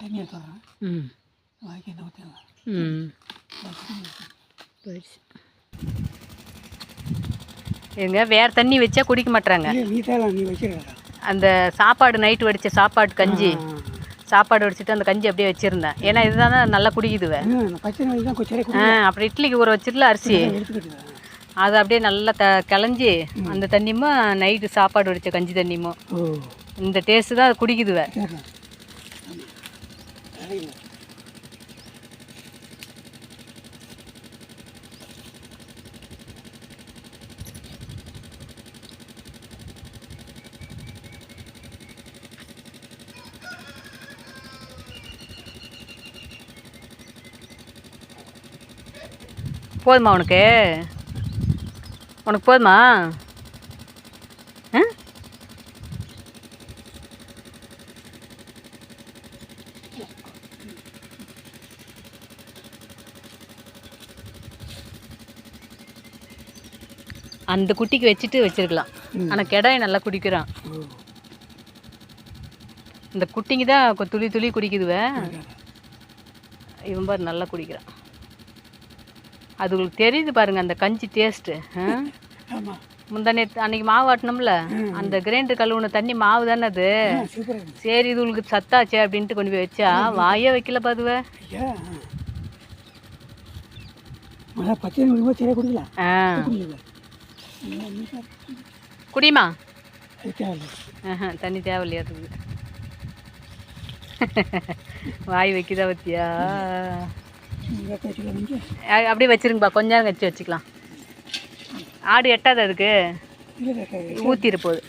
தண்ணி எடுத்துறேன் ம் வாய்க்கு என்ன ஊற்றிடலாம் ம் போயிடுச்சு எங்க வேற தண்ணி வச்சா குடிக்க மாட்டாங்க இல்லை நீ தான் நீ வச்சிருக்கா அந்த சாப்பாடு நைட்டு வடித்த சாப்பாடு கஞ்சி சாப்பாடு வடிச்சிட்டு அந்த கஞ்சி அப்படியே வச்சுருந்தேன் ஏன்னா இதுதான் நல்லா குடிக்குதுவே ஆ குடி அப்புறம் இட்லிக்கு ஊற வச்சிடல அரிசி அது அப்படியே நல்லா த கிளஞ்சி அந்த தண்ணியுமா நைட்டு சாப்பாடு வடித்த கஞ்சி தண்ணியுமோ இந்த டேஸ்ட்டு தான் அது குடிக்குதுவே போதுமா உனக்கு? உனக்கு போதுமா? அந்த குட்டிக்கு வச்சுட்டு வச்சிருக்கலாம். ஆனால் கெடாய் நல்லா குடிக்கிறான். இந்த குட்டிங்க தான் துளி துளி குடிக்குதுவே. இவன் பாரு நல்லா குடிக்கிறான். அதுங்களுக்கு தெரியுது பாருங்க அந்த கஞ்சி டேஸ்ட்டு முந்தானே அன்னைக்கு மாவு ஆட்டினோம்ல அந்த கிரைண்டர் கழுவுன தண்ணி மாவு தானே அது? சரி இது உங்களுக்கு சத்தாச்சே அப்படின்ட்டு கொண்டு போய் வச்சா வாயே வைக்கல பாதுவே. மழை பச்சை குடிக்கலாம் ஆ. குடிமா? தண்ணி தேவையில்லையா வாய் வைக்குதா பத்தியா? அப்படியே வச்சிருங்கப்பா. கொஞ்ச நேரம் கழிச்சு வச்சுக்கலாம். ஆடு எட்டாது அதுக்கு? ஊற்றிட போகுது.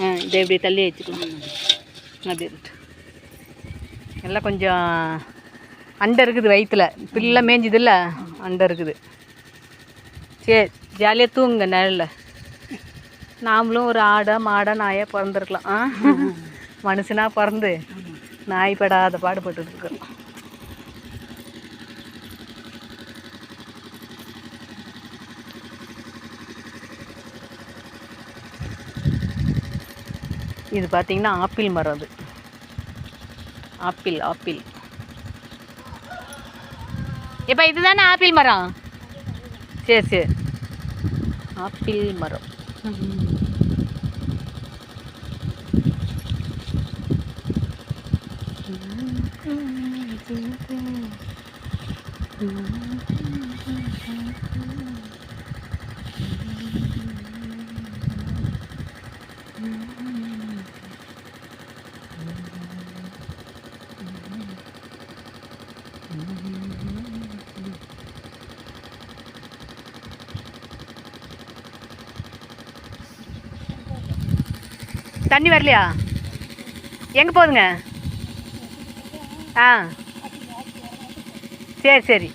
ஆ இதை இப்படி தள்ளி வச்சுக்கலாம். அப்படி எல்லாம் கொஞ்சம் அண்டை இருக்குது வயிற்றுல பிள்ளை மேய்ஞ்சுதுல்ல அண்டை இருக்குது. சரி. ஜாலியாக தூங்குங்க நிழல்ல. நாமளும் ஒரு ஆடை மாடை நாயாக பிறந்திருக்கலாம். ஆ? மனுஷனா பிறந்து நாய் படாத பாடுபட்டு இருக்கிறோம் இது பார்த்தீங்கன்னா ஆப்பிள் மரம் அது. Apple apple. இப்போ இதுதானே ஆப்பிள் மரம்? சரி சரி. ஆப்பிள் மரம் தண்ணி வரலையா? எங்கே போகுதுங்க? ஆ. சரி சரி.